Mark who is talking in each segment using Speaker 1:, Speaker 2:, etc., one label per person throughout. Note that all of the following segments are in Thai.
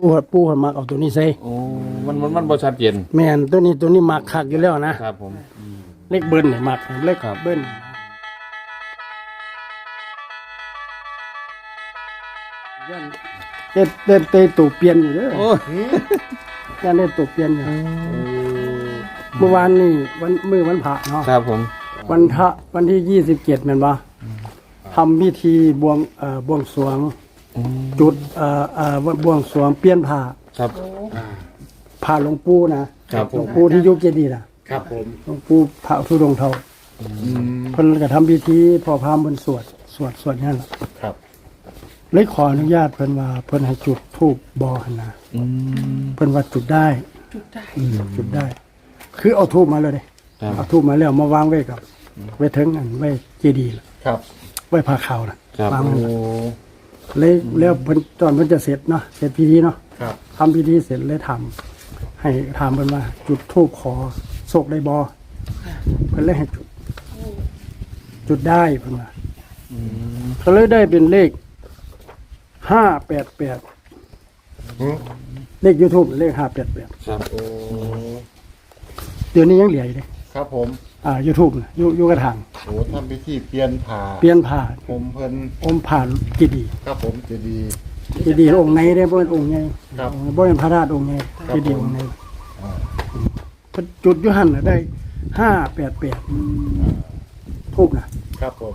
Speaker 1: ปูหัดปูหัดมักเอาตัวนี้ใส่
Speaker 2: โอ้มันมันมันบ่ชัดเจน
Speaker 1: แม่นตัวนี้ตัวนี้มักคักอยู่แล้วนะครับ
Speaker 2: ผม
Speaker 1: เลขเบิ้ลเนี่ยมักเลข
Speaker 2: ครับ
Speaker 1: เบิ้ลยันเต้นเต้นเต้นตัวเปลี่ยนอยู่เด้อ
Speaker 2: โอ้
Speaker 1: ยันได้ตัวเปลี่ยนอยู่เมื่อวานนี่วันมื้อวันพระเนาะ
Speaker 2: ครับผม
Speaker 1: วันพระวันที่ยี่สิบเจ็ดแม่นบ่ทำพิธีบวงเอ่อบวงสรวง จุดเอ่อเอ่อบวงสรวงเปลี่ยนผ้า
Speaker 2: ครับ
Speaker 1: ผ้าหลวงปู่นะครับ
Speaker 2: ผม
Speaker 1: หลวงปู่ที่อยุคเจดีย์นะครับ
Speaker 3: ผม
Speaker 1: หลวงปู่พระธุดงค์เทาเพิ่นก็ทำพิธีพอพามเพิ่นสวดสวดสวดนั่นล่ะ
Speaker 3: ครับ
Speaker 1: เลยขออนุญาตเพิ่นว่าเพิ่นให้จุดธูปบ่หั่นนะ
Speaker 2: อืม
Speaker 1: เพิ่นว่าจุดได้ จุดได้จุดได้ คือเอาธูปมาเลยเด้
Speaker 2: ครับ
Speaker 1: เอาธูปมาแล้วมาวางไว้กับไว้ถึงอันไว้เจดีย์ล่ะ
Speaker 3: ครับ
Speaker 1: ไว้ผ้าขาวน่ะ
Speaker 2: ครับ
Speaker 1: วางไว้
Speaker 2: โอ้
Speaker 1: เลยแล้วเพิ่นตอนเพิ่นจะเสร็จเนาะเสร็จพิธีเนาะ
Speaker 3: ครับ
Speaker 1: ทำพิธีเสร็จเลยทำให้ถามเพิ่นว่า จุดธูปขอโศกได้บ่เพิ่นเลยให้จุด จุดได้เพิ่นว่าก็เลยได้เป็นเลขห้าแปดแปด
Speaker 3: หือ
Speaker 1: เลขยูทูบเลขห้าแปดแปด
Speaker 2: ครับ
Speaker 3: โอ้
Speaker 1: เดี๋ยวนี้ยังเหลืออยู่เลย
Speaker 3: ครับผม
Speaker 1: อ่ายูทูบยูยูกระถาง
Speaker 3: โอ้ทำพิธีเปลี่ยนผ่า
Speaker 1: เปลี่ยนผ่า
Speaker 3: ผมเพิ่น
Speaker 1: อมผ่านกีดีย์
Speaker 3: ครับผมจะดี
Speaker 1: กีดีย์องค์ไหนได้บ่เป็นองค์ใหญ่
Speaker 3: ครับ
Speaker 1: บ่เป็นพระราชองค์ใหญ่
Speaker 3: ครับ
Speaker 1: กีดีย์
Speaker 3: ผม
Speaker 1: องค์ไหน
Speaker 3: อ่า
Speaker 1: เพิ่นจุดอยูหันน่ะได้ห้าแปดแปดทูบนะครับ
Speaker 3: ผม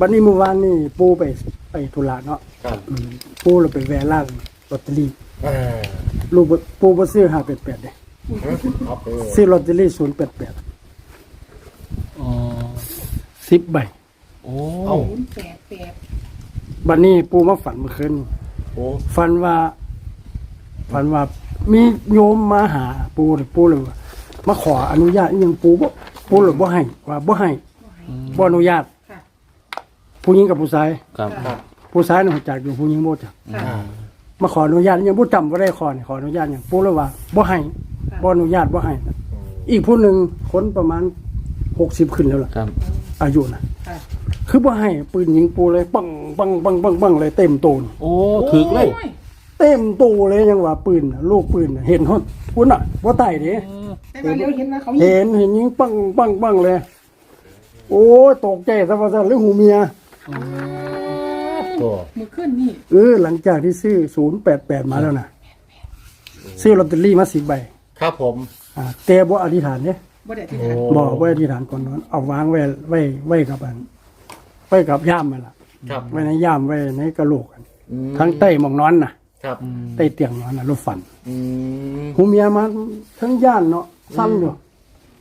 Speaker 1: วันนี้เมื่อวานนี่ปูไปไปธุระเนาะ
Speaker 3: ครับ
Speaker 1: อืมปูเราไปแวะร้านลอตเตอรี่
Speaker 3: เออ
Speaker 1: ลูกบ่ปูบ่ซื้อห้าแปดแปดเด้
Speaker 3: ครับเออ
Speaker 1: ซื้อลอตเตอรี่ศูนย์แปดแปด
Speaker 2: อ๋อ
Speaker 1: สิบใบ
Speaker 2: โอ้
Speaker 3: เอ้า
Speaker 4: แปดแปด
Speaker 1: บัดนี้ปูมาฝันเมื่อคืนนี่
Speaker 3: โอ้
Speaker 1: ฝันว่า ฝันว่า มีโยมมาหา ปูเลยปูเลยว่ามาขออนุญาตอิหยังปูบ่ปูเลยบ่ให้ว่าบ่ให้บ่อนุญาต
Speaker 4: ค่ะ
Speaker 1: ผู้หญิงกับผู้ชาย
Speaker 2: ครับ
Speaker 3: ครับ
Speaker 1: ผู้ชายน่ะรู้จักอยู่ผู้หญิงบ่รู้จัก
Speaker 4: ค่ะ
Speaker 3: อ่า
Speaker 1: มาขออนุญาตอิหยังบ่จำบ่ได้ขอนี่ขออนุญาตหยังปูเลยว่าบ่ให้บ่อนุญาตบ่ให้อีกผู้หนึงคนประมาณ60ขึ้นแล้วล่ะ
Speaker 2: ครับ
Speaker 1: อายุน่ะ
Speaker 4: ค่ะ
Speaker 1: คือบ่ให้ปืนยิงปูเลยปังปังปังปังปังเลยเต็มตูน
Speaker 2: โอ้ถึกเลย
Speaker 4: โอ้ย
Speaker 1: เต็มตูเลยยังว่าปืนน่ะลูกปืนน่ะเห็นฮอดพุ่นน่ะบ่ไต่เด้
Speaker 4: แต่ว่าเลี้ยวเห็นว่าเขามี
Speaker 1: เห็นเห็นยิงปังปังปังเลย โอ้ยตกใจซะว่าซั่นหรือหูเมีย
Speaker 3: ตัว
Speaker 4: มือขึ้นนี่
Speaker 1: เออหลังจากที่ซื้อ 088 มาแล้วน่ะซื้อลอตเตอรี่มา10ใบ
Speaker 3: ครับผม
Speaker 1: อ่าแต่บ่อธิษฐานเด้
Speaker 4: บ่ได้ที่
Speaker 3: โอ้
Speaker 4: ทาน
Speaker 1: บ่บ่อธิษฐานก่อนนอนเอาวางไว้ไว้ไว้กับอันไว้กับย่ามนั่นล่ะ
Speaker 3: ครับ
Speaker 1: ไว้ในย่ามไว้ในกระโหลกอัน
Speaker 3: อืม
Speaker 1: ทั้งใต้หมองนอนน่ะ
Speaker 3: ครับ
Speaker 1: ใต้เตียงนอนน่ะรถฝัน
Speaker 3: อืม
Speaker 1: หูเมียมาทั้งย่านเนาะซ้ำอยู่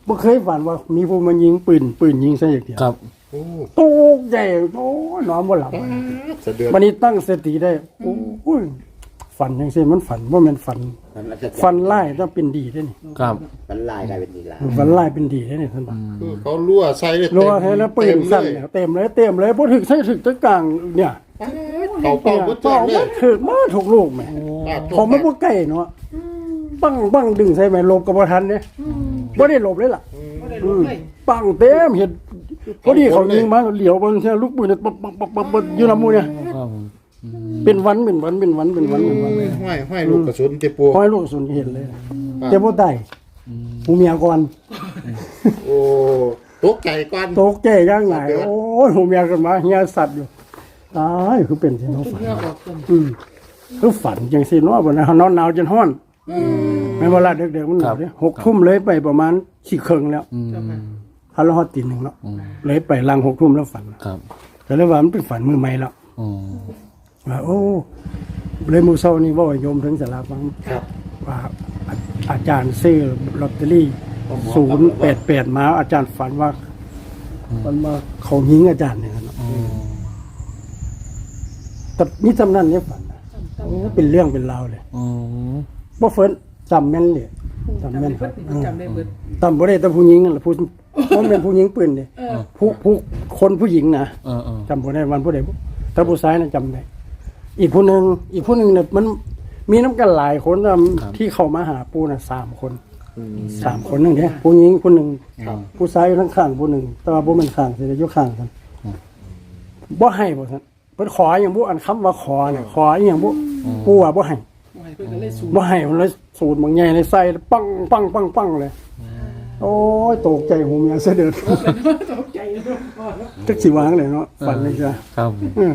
Speaker 1: บ่เคยฝันว่ามีผู้มายิงปืนปืนยิงซะอย่างเดียว
Speaker 2: ครับ
Speaker 3: โอ้
Speaker 1: ตกใจโอ้ยนอนบ่หลับ
Speaker 3: สะเดือด
Speaker 1: วันนี้ตั้งสติได้โอ้ย ฝันจังซี่มันฝันบ่แม่นฝัน
Speaker 5: มันอาจจะ
Speaker 1: ฝันร้ายต้องเป็นดีได้นี่
Speaker 2: ครับ
Speaker 5: มันลายกลายเป็นดีลาย
Speaker 1: ฝันร้ายเป็นดีได้นี่ท่านบอก
Speaker 3: คือเขารั่วใส่เลย
Speaker 1: รัวให้แล้วปืนสั่น
Speaker 3: เต็ม
Speaker 1: แล้วเต็มเลยเต็มเลยบ่ถึกใส่ถึกตะกลางเนี่ย
Speaker 3: เขาเป่า
Speaker 1: เนี่ย
Speaker 3: หัวใจ
Speaker 1: เป่า
Speaker 3: เล
Speaker 1: มายถึกมาถูกลูกแหม่
Speaker 3: อ่า
Speaker 1: ผมมันบ่ใกล้เนาะปังปังดึงใส่แม่หลบก็บ่ทันเด้บ่ได้หลบเลยล่ะ
Speaker 4: บ่ได้
Speaker 1: อื
Speaker 4: รู้
Speaker 1: ม
Speaker 4: เลย
Speaker 1: ปังเต็มเห็นพอดีเขายิงมาเหลียวบนเสียลูกปืนเนี่ยปักปักปักปักปักอยู่น้ำมูเนี่ย
Speaker 2: ครับผม
Speaker 1: เป็นวันเป็นวันเป็นวันเป็นวันเป็นวันเลย
Speaker 3: ห้อยห้อยลูกกระสุนเจ็บปู
Speaker 1: พอให้ลูกกระสุนเห็นเลยนะเจ็บบ่ได้หูเมียก่อน
Speaker 3: โอ้ตกใจก่อน
Speaker 1: ตกใจย่างไหนโอ้ยหูเมียกันมาเฮียสัตว์อยู่ตายคือเป็นสิเนาะฝัน
Speaker 4: เพื่อบอกคน
Speaker 1: อืมคือฝันจังสิเนาะบ่นะนอนหนาวจนฮ้อนแม่นเวลาเด็กๆมันหนาวเด้หกทุ่มเลยไปประมาณสี่ครึ่งแล้ว
Speaker 2: อืม
Speaker 1: ฮัลโหลฮอดตีหนึ่งแล้วเลยไปหลังหกทุ่มแล้วฝัน
Speaker 2: ครับ
Speaker 1: ก็เลยว่ามันเป็นฝันมือใหม่แล้ว
Speaker 2: อ๋อ
Speaker 1: ว่าโอ้เลยมือเช้านี่เว่าให้โยมถึงสาราฟัง
Speaker 3: ครับ
Speaker 1: ว่าอาอาจารย์ซื้อลอตเตอรี่ศูนย์แปดแปดมา อาจารย์ฝันว่า มันมาเขายิงอาจารย์เนี่ยนะแต่นี่จำนั่นเนี่ยฝันนะโอ้เป็นเรื่องเป็นราวเลย
Speaker 2: อ๋อ
Speaker 1: บ่เฟิร์นจำแม่นเลยจำ
Speaker 4: จำ
Speaker 1: แม่
Speaker 4: ได้
Speaker 1: น
Speaker 4: เบิดนี่จำได้เบิด
Speaker 1: จำบ่ได้แต่ผู้หญิงนั่นแหละผู้มันเป็นผู้หญิงปืนเนี่ย
Speaker 4: เออ
Speaker 1: ผู้ผู้คนผู้หญิงนะ
Speaker 2: เออเออ
Speaker 1: จำบ่ได้วันผู้ใดแต่ผู้ชายน่ะจำได้ อีกผู้หนึ่งอีกผู้หนึ่งเนี่ยมันมีน้ำกันหลายคนนะที่เข้ามาหาปูน่ะสามคนสามคนนึงเนี่ยผู้หญิงผู้หนึ่งผู้ชายอยู่ทั้งข้างผู้หนึ่งแต่ว่าบ่แม่นข้างสิได้อยู่ข้างกันบ่ให้บ่ซั่นเพิ่นขออย่างบ่อันคำว่าขอเนี่ยขออีหยังบ่ปูว่าบ่ให้
Speaker 4: บให้เพิ่นก็เลยสูง
Speaker 1: บ่ให้มันเลยสูตรบางใหญ่เลยใส่ปังปังปังปังเลยโอ้ยตกใจหูเมียเสด็จ
Speaker 4: ตกใจเลยพ่อแล้ว
Speaker 1: จักสิวางเลยเนาะฝันเลยจ้ะ
Speaker 2: ครับ
Speaker 1: เออ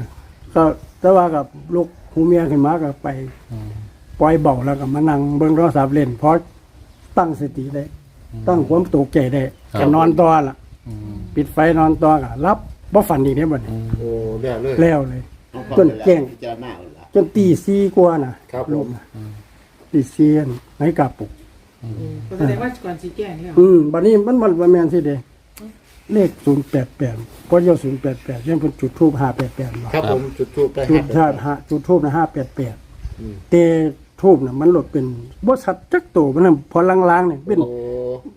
Speaker 1: ก็ แต่ว่ากับลูกหูเมียขึ้นมาก็ไป ปล่อยเบาแล้วก็มานั่งเบิ่งโทรศัพท์เล่นเพราะตั้งสติได้ ตั้งความตกใจได้ก็นอนต่อล่ะ
Speaker 2: อืม
Speaker 1: ปิดไฟนอนต่อก็รับบ่ฝันอีกเด้บ่เนี่ย
Speaker 3: โอ้แล้วเลย
Speaker 1: แล้วเลย จนแจ้ง
Speaker 5: เจ้าหน้าเลยล่ะ
Speaker 1: จนตีสี่กว่าน่ะ
Speaker 3: ครับ
Speaker 1: ลู
Speaker 3: ผ
Speaker 1: ก
Speaker 3: ม
Speaker 1: น่ะตีสี่อันไหนกลับปลุก
Speaker 4: ก็แสดงว่าก่อนสิแก้นี่แล้ว
Speaker 1: อืมบัดนี้มันมันบ่แม่นสิเด้ เลข088พอเดียว088ยังเพิ่นจุดธูป588เนาะ
Speaker 3: ครับผมจุดทูบไป
Speaker 1: จุด
Speaker 3: ห้า
Speaker 1: ธาตุหาจุดธูปนะ588แต่ธูปน่ะมันหลดเป็นบ่ชัดจักโตมันนะพอลางๆเนี่ยเป็น
Speaker 3: โอ้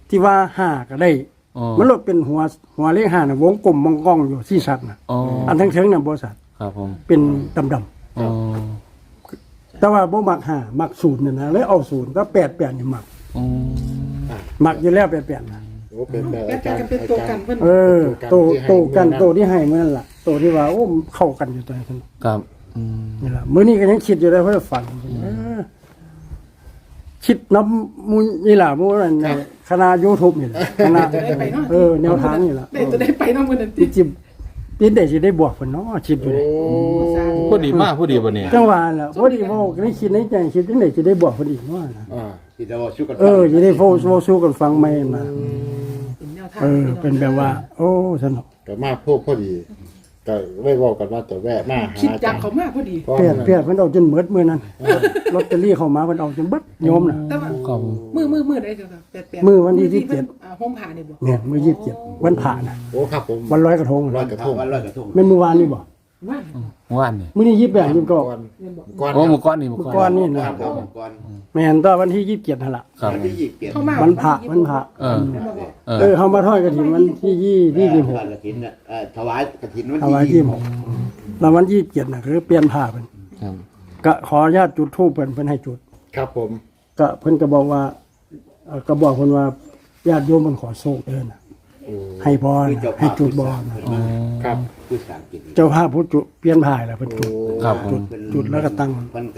Speaker 1: ที่ว่าห้าก็ได้
Speaker 2: อ๋อ
Speaker 1: มันหลดเป็นหัวหัวเลขห้าน่ะวงกลมมองกล้องอยู่ที่ชัดน่ะ
Speaker 2: อ๋อ
Speaker 1: อันทั้งเทิงน่ะบ่ชัด
Speaker 2: ครับผม
Speaker 1: เป็นดำๆ
Speaker 2: อ๋อ
Speaker 1: แต่ว่าบ่มักห้ามักศูนย์เนี่ยนะเลยเอาศูนย์ก็แปดแปดนี่มัก
Speaker 2: อ๋อ
Speaker 1: มักอยู่แล้วแปดแปดนะ
Speaker 3: โหเป็นแบบ
Speaker 4: แก้
Speaker 3: อาจารย์
Speaker 4: กันเป็นตัวกันเพิ่น
Speaker 1: เออโตโตกันโตที่ให้เมื่อนั่นล่ะโตที่ว่าโอ้มันเข้ากันอยู่ตัวนี้
Speaker 2: ครับอืม
Speaker 1: นี่ล่ะมื้อนี้ก็ยังคิดอยู่เลยเพราะฝันเออคิดน้ำมูนี่ล่ะมูนั่นคณะ YouTube นี่ล่ะคณะ
Speaker 4: จะได้ไปเนาะ
Speaker 1: เออแนวทางนี่ล่ะ
Speaker 4: ได้จะได้ไปเนาะมื้อนั้นติ
Speaker 1: ที่จิบ ที่ได้สิได้บวกเพิ่นเนาะคิดอยู่เลย
Speaker 2: พอดีมากพอดีบ่เนี่ย
Speaker 1: จังหวะล่ะพอดีเว้าก็ได้คิดในใจคิดจังได๋สิได้บวกเพิ่นอีกเนาะนะ
Speaker 3: อ่า
Speaker 5: ที่เราสู้กัน
Speaker 1: เออสิได้โฟโฟสู้กันฟังใหม่มา
Speaker 4: เป็นแนวทาง
Speaker 1: เออ เป็นแบบว่า โอ้สนุก
Speaker 3: ก็มาพบพอดี ก็เลยเว้ากันว่าจะแวะมาหา
Speaker 4: คิด
Speaker 3: อา
Speaker 4: จั
Speaker 3: จากรย์
Speaker 4: เขามากพอดี
Speaker 3: เพราะ
Speaker 1: เพีย
Speaker 3: ว่า
Speaker 1: เพียเพิ่นเอาจนหมดมื้อนั้นลอตเตอรี่เข้ามาเพิ่นเอาจนเบิดโยมน่ะ
Speaker 4: แต่ว่า
Speaker 2: ครับผม
Speaker 4: มือมือมือได้จ้ะแปดแปด
Speaker 1: มื้อวันที่
Speaker 4: พิ่
Speaker 1: ยี่สิบเจ็ด
Speaker 4: อ่าห้องผ่านี่บ่
Speaker 1: เนี่ยมื้อ27วันผ่าน่ะ
Speaker 3: โอ้ครับผม
Speaker 1: วันลอยกระทง
Speaker 3: ลอยกระทง
Speaker 5: วันลอยกระทง
Speaker 1: แม่นมื้อวานนี่บ่
Speaker 4: ว่า
Speaker 2: ว่านนี่
Speaker 1: มื้อนี้28 29
Speaker 3: ก่อน
Speaker 4: เรียนบอก
Speaker 3: ก่อน
Speaker 2: โอ้หมู่ก้อนนี่หมู่
Speaker 1: เมื่อ
Speaker 2: ก้
Speaker 1: ก่
Speaker 2: อ
Speaker 1: อนนนี่
Speaker 5: ค
Speaker 1: นะ
Speaker 5: รับผมก่อน
Speaker 1: แม่นตอนวันที่27นั่นล่ะ
Speaker 2: ครับ
Speaker 5: วันที่ยี่สิบเจ็ด
Speaker 4: เข้ามา
Speaker 1: วันพระวันพระ
Speaker 2: เออ
Speaker 4: เรียนบอกว่า
Speaker 2: เออ
Speaker 1: เออเฮามาทอดกฐินวันที่20
Speaker 5: ที่
Speaker 1: 26
Speaker 5: กระถินน่ะเอ่อถวายกระถินวัน
Speaker 1: ถวาย
Speaker 5: ที่
Speaker 1: ที่26แล้ววัน27น่ะคือเปลี่ยนผ้าเพิ่น
Speaker 2: ครับ
Speaker 1: ก็ขออนุญาตจุดธูปเพิ่นเพิ่นให้จุด
Speaker 3: ครับผม
Speaker 1: ก็เพิ่นก็บอกว่าเอ่อก็บอกเพิ่นว่าญาติโยมมันขอโชคเด้อนะ
Speaker 3: โอ้
Speaker 1: ให้พรให้จุดบอล
Speaker 3: ครับ
Speaker 5: ผู้สามกิน
Speaker 1: เจ้าภาพผู้จุดเปลี่ยนผ่ายแล้วเพิ่นจุด
Speaker 2: ครับผม
Speaker 1: จุดแล้วก็ตั้ง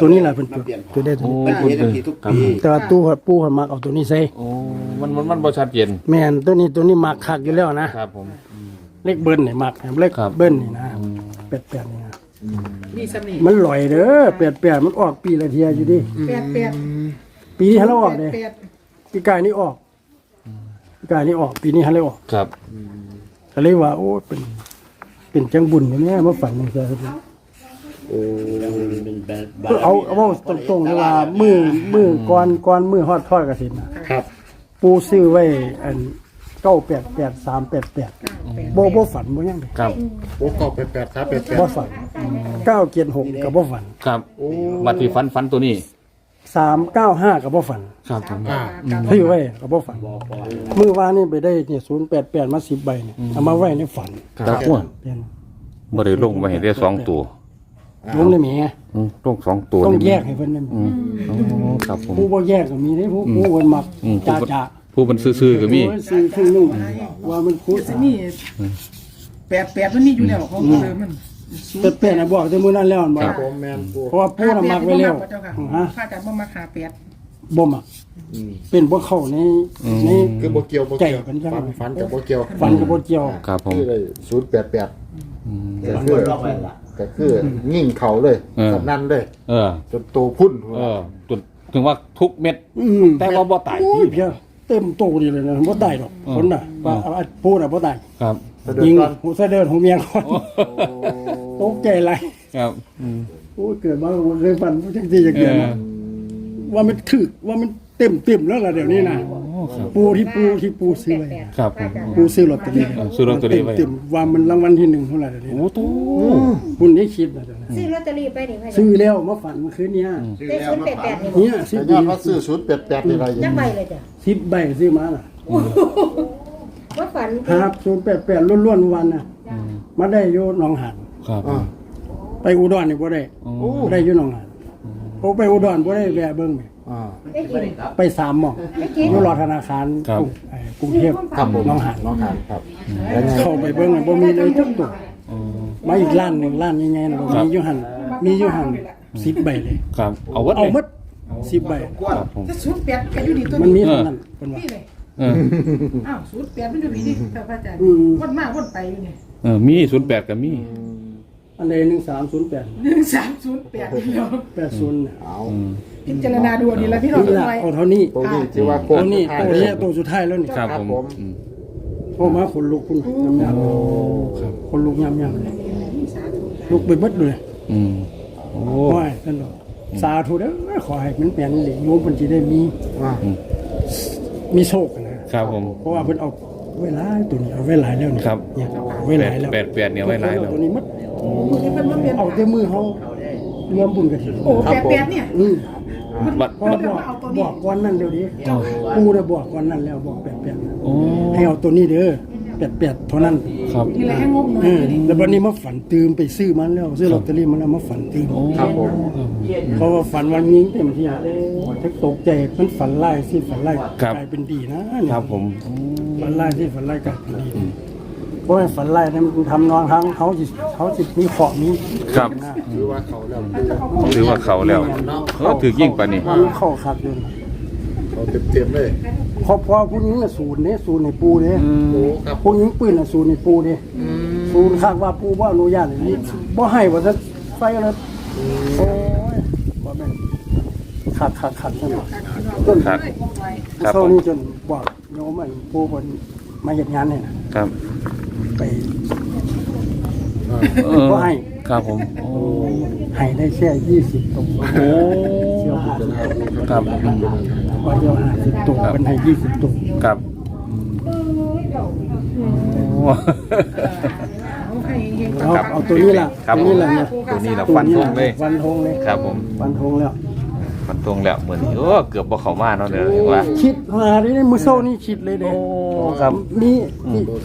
Speaker 1: ตัวนี้แหละเพิ่นจุดจุดได้ตัว
Speaker 2: โอ้
Speaker 1: นี้
Speaker 5: มันเห็นทีทุกปี
Speaker 1: แต่ว่าตู้ปู่เพิ่นมักเอาตัวนี้ใส่
Speaker 2: โอ้ มันมันมันบ่ชัดเจน
Speaker 1: แม่นตัวนี้ตัวนี้มักคักอยู่แล้วนะครับ
Speaker 2: ผม
Speaker 1: เลขเบิ้ลนี่มักเลข
Speaker 2: ครับ
Speaker 1: เบิ้ลนี่นะเป็ดแปดนี่นะ
Speaker 4: มีเสน่ห์
Speaker 1: มันลอยเด้อเป็ดแปดมันออกปีละเทียอยู่ดิ
Speaker 4: แปดแปด
Speaker 1: ปีนี้ฮันแล้วออกเด้
Speaker 4: แปด
Speaker 1: ปีกายนี้ออกปีกายนี้ออกปีนี้ฮันแล้วออก
Speaker 2: ครับ
Speaker 1: ก็เลยว่าโอ้เป็น เป็นจังบุญอยู่เนี่ยมาฝันจังซี่
Speaker 3: โอ้
Speaker 5: เป็นแบบ
Speaker 1: เอาเอาเว้าตรงๆเลยว่ามือมือก่อนก่อนมือฮอดทอดกฐินน่ะ
Speaker 3: ครับ
Speaker 1: ปูซื้อไว้อันเก้าแปดแปดสามแปดแปด
Speaker 4: เก้าแปด
Speaker 1: บ่บ่ฝันบ่ยังเลย
Speaker 2: ครับ
Speaker 3: โอ้ก็เป็นแปดครับเป็นแปด
Speaker 1: บ่ฝันเก้าเกียรหกกับบ่ฝัน
Speaker 2: ครับบัตรที่ฟันฟันตัวนี้
Speaker 1: สามเก้าห้ากับบ่ฝัน
Speaker 2: ครับผม
Speaker 3: อ่า
Speaker 1: ซื้อไว้กับบ่ฝันมื้อวานนี่ไปได้เนี่ยศูนย์แปดแปดมาสิบใบเนี่ยเอามาไว้ในฝัน
Speaker 2: ครับอ้วน
Speaker 1: เปลี่ยน
Speaker 2: บ่ได้ลงไว้ให้ได้สองตัว
Speaker 1: ลงได้แหม
Speaker 2: อืมลงสองตัว
Speaker 1: ต้อง
Speaker 2: นี่
Speaker 1: แยกให้เพิ่นนั่น
Speaker 2: อืมโอ้ครับผม
Speaker 1: ผู้บ่แยกก็มีเด้ผู้ผู้เพิ่นมัก
Speaker 2: อืม
Speaker 1: จ้าจ้า
Speaker 2: ผู้มันซื่อๆก็มี
Speaker 1: โอ้ยซื้อครึ่งนึงว่ามันคู
Speaker 4: เสน่ห์แปดแปดมันมีอยู่แล้วของเดิมมัน
Speaker 1: แต่แปดน่ะบอกแต่มื้อนั้นแล้วบ่
Speaker 3: ครับผมแมนปู
Speaker 1: เพราะว่าผู้น่ะมักไว้แล้ว
Speaker 4: เจ้าค่ะ
Speaker 1: ฮะ
Speaker 4: พระอาจารย์บ่มักหาแปด
Speaker 1: บ่มัก
Speaker 3: อืม
Speaker 1: เป็นบ่เข้าในใน
Speaker 3: คือโบเกียวโบเกียว
Speaker 1: ใจเป็นจัง
Speaker 3: ฟันฟันกับโบเกียว
Speaker 1: ฝันกับบ่เกี่ยว
Speaker 2: ครับผม
Speaker 3: คือเลยศูนย์แปดแปด
Speaker 2: อืม
Speaker 3: ก็คือก็คือยิ่งเขาเลย
Speaker 2: เออ
Speaker 3: สนั่นเลย
Speaker 2: เออ
Speaker 3: จนโตพุ่น
Speaker 2: เออจนถึงว่าทุกเม็ด
Speaker 1: อืม
Speaker 2: แต่ว่าบ่ตาย
Speaker 1: โอ้ยเพียเต็มโตดีเลยนะบ่ตายดอก
Speaker 2: อืม
Speaker 1: คนน่ะว่าเอาพูดน่ะบ่ตาย
Speaker 2: ครับ
Speaker 3: แสดง
Speaker 1: ยิง
Speaker 3: ว่า
Speaker 1: หูเสะเดินของเมียก่อนตกใจหลาย
Speaker 2: ครับอืม
Speaker 1: โอ้ยเกิดมาบ่เคยฝันจังซี่จัง
Speaker 2: เอ
Speaker 1: เกิด
Speaker 2: อ
Speaker 1: นะว่ามันถึกว่ามันเต็มเต็มๆแล้วล่ะเดี๋ยวนี้นะ
Speaker 2: โอ้ครับ
Speaker 1: ปูที่ปูที่ปูซื้อไว้นะครับ
Speaker 2: ผม
Speaker 1: ปูซื้อลอตเตอรี่
Speaker 2: เออซื้อลอตเตอรี่ไว้
Speaker 1: เต็มๆว่ามันรางวัลที่หนึ่งเท่าไหร่เดี๋ยวนี้
Speaker 2: โอ้โต
Speaker 1: คุณได้คิดนะเดี๋ยวนี้
Speaker 6: ซื้อลอตเตอรี่ไปนี่พ่อ
Speaker 1: ซื้อแล้วมาฝันเมื่อคืนเนี้ย
Speaker 6: ได้ศูนย์แปดแปดนี่
Speaker 1: เนี่ยสิ
Speaker 3: แต่
Speaker 1: บ
Speaker 3: ยอดว่าซื้อศูนย์แปดแปดนี่อะไรอย่าง
Speaker 6: จักใบ
Speaker 3: นี้
Speaker 6: เลยจ้ะ
Speaker 1: สิบใบซื้อมาน่ะ
Speaker 6: ว่าฝัน
Speaker 1: ครับศูนย์แปดแปดล้วนๆวันน่ะมาได้อยู่หนองหัน
Speaker 2: ครับ
Speaker 3: อ่า
Speaker 1: ไปอุดรนี่บ่ได้
Speaker 2: โอ้
Speaker 1: บ่ได้อยู่หนองหันโอ้ไปอุดรบ่ได้แวะเบิ่งแหม
Speaker 3: อ่า
Speaker 6: ได้กิน
Speaker 1: ไปสามหม่อง
Speaker 6: ได้กิน
Speaker 1: อยู่รอธนาคารกรุงไอ้กรุงเทพ
Speaker 3: ครับผม
Speaker 1: หนองหัน
Speaker 3: น้องหานครับแล้วไง
Speaker 1: เข้าไปเบิ่งน่ะบ่มีเลยจักตัว
Speaker 2: โอ้
Speaker 1: มาอีกร้านหนึงร้านใหญ่ๆน่ะบ่มีอยู่หันมีอยู่หัน10ใบเลย
Speaker 2: ครับเอาวัด
Speaker 1: เอา
Speaker 2: เลย
Speaker 1: หมดสิบใบ
Speaker 4: กวนจะศูนย์แปดก็อยู่นี่ตัว
Speaker 1: มันมี
Speaker 4: นี้
Speaker 1: เท่านั้นเป็นว่า
Speaker 4: นี่เลย
Speaker 2: เออ
Speaker 4: อ้าวศูนย์แปดมันอยู่นี่นี่แต่พระอาจารย์
Speaker 1: อืม
Speaker 4: วนมาวนไปอยู่นี่
Speaker 2: เออมีศูนย์แปดกับมี
Speaker 1: อันใดหนึ่งสามศูนย์แปด
Speaker 4: หนึ่งสามศูนย์แปดนี่แล้ว
Speaker 1: แปดศูนย์
Speaker 3: เอา
Speaker 2: อืม
Speaker 4: พิจารณาดูดีแล้วพี่น้อง
Speaker 1: นี่
Speaker 4: ทุก
Speaker 1: ละ
Speaker 4: ไว้
Speaker 1: เอาเท่านี้
Speaker 3: ตัวนี้ที่ว่าโค
Speaker 1: ตัวนี้
Speaker 3: สุด
Speaker 1: ตัว
Speaker 3: ท้าย
Speaker 1: นี้ตัวสุดท้ายแล้วนี่
Speaker 2: ครับ
Speaker 3: ครับ
Speaker 2: ผม
Speaker 3: ผม
Speaker 2: อืม
Speaker 1: โทรมาคนลุกคุณยำยำคนลุกยำยำเลยลุกไปเบิดเลย
Speaker 2: อืมโอ้
Speaker 1: โอ้ยนั่นหรอกสาธุเด้อขอให้มันเปลี่ยนเลยโยมมันจะได้มี
Speaker 3: อ่า
Speaker 1: มีโชคนะ ครับ
Speaker 2: ผม
Speaker 1: เพราะว่าเพิ่นเอาเวลาตัวนี้เอาไว้หลายแล้วนี่
Speaker 2: ครับ
Speaker 1: เนี่ยเอาไว้หลายแล้ว
Speaker 2: แปดแปดเนี่ยไว้หลายแล้ว
Speaker 1: ตัวนี้มัด
Speaker 4: มือนี้มันมันเป็น
Speaker 1: เอาแต่มือเฮาเริ่มบุญกันที
Speaker 4: โอ้แปดแปดเนี่ย
Speaker 1: อืม
Speaker 2: บัด
Speaker 1: พอบอกบอกก่อนนั่นเดี๋ยวนี้ปูได้บอกก่อนนั่นแล้วบอกแปดแปด
Speaker 2: โอ้
Speaker 1: ให้เอาตัวนี้เด้อ แปดแปดเท่านั้น
Speaker 2: ครับ
Speaker 4: นี่แหละให้งบหน่อย
Speaker 1: เออ
Speaker 4: อยู่นี่
Speaker 1: แล้ววันนี้มาฝันตื่มไปซื้อมันแล้ว ซื้อลอตเตอรี่มันแล้วมาฝันตื่ม
Speaker 3: ครับผม
Speaker 1: เพราะว่าฝันวันยิงเต็มที่อะถ้าตกใจมันฝันไล่สิฝันไล่
Speaker 2: ครับ
Speaker 1: กลายเป็นดีนะเนี่ย
Speaker 2: ครับผม
Speaker 1: ฝันไล่สิฝันไล่กลายเป็นดีเพราะว่าฝันไล่นั้นมันทำนอนทั้งเขาสิเขาสิมีเคราะห์มี
Speaker 2: ครับ
Speaker 1: นะ
Speaker 3: หรือว่าเขาแล้ว
Speaker 2: ถือว่าเขาแล้วเออถือยิ่งปานนี้
Speaker 1: มันเข้าขัดเลย
Speaker 3: เขาเต็มๆเลย
Speaker 1: เพราะเพราะผู้หญิงน่ะศูนย์เนี่ยศูนย์ในปูเนี่ย
Speaker 3: โอ้ครับ
Speaker 1: ผู้หญิงปืนน่ะศูนย์ในปูเนี่ยศูนย์ข้างว่าปูว่าอนุญาตอย่างนี้บ่ให้ว่าจะไฟอะไรโอ้ยบ่แม่นขัดขัดขัดนั่นน่ะจน
Speaker 2: ครับ ครับ
Speaker 1: เท่า
Speaker 2: ผม
Speaker 1: นี้จนบอกโยมมันผู้คนมาเฮ็ดงานเนี่ยนะครับไป
Speaker 2: เออ
Speaker 1: บ่ให้
Speaker 2: ครับผมโอ้
Speaker 1: ให้ได้แค่ยี่สิบตัว
Speaker 2: โอ้
Speaker 1: เสียวหา
Speaker 2: ครับอืม
Speaker 1: ว่าเดียวห้าสิบตัวเป็นให้ยี่สิบตัว
Speaker 2: ครับโอ้
Speaker 4: เอาให้เห็น
Speaker 1: เอาเอาตัวนี้ล่ะ
Speaker 2: ครับ
Speaker 1: ตัวนี้ล่ะเนี่ย
Speaker 2: ตัวนี้เราฟันธงเลย
Speaker 1: ฟันธงเลย
Speaker 2: ครับผม
Speaker 1: ฟันธงแล้ว
Speaker 2: ฟันธงแล้วเหมือนโอ้เกือบบ่เข้ามาเนาะเด้อเห็นว่า
Speaker 1: คิดหาได้ในมือโซ่นี่คิดเลยเด้
Speaker 2: ครับ
Speaker 1: มี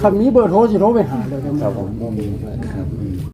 Speaker 1: คำนี้เบอร์โทรสิโทรไปหาเลยเด้อ
Speaker 2: ครับผม
Speaker 3: บ่มีให้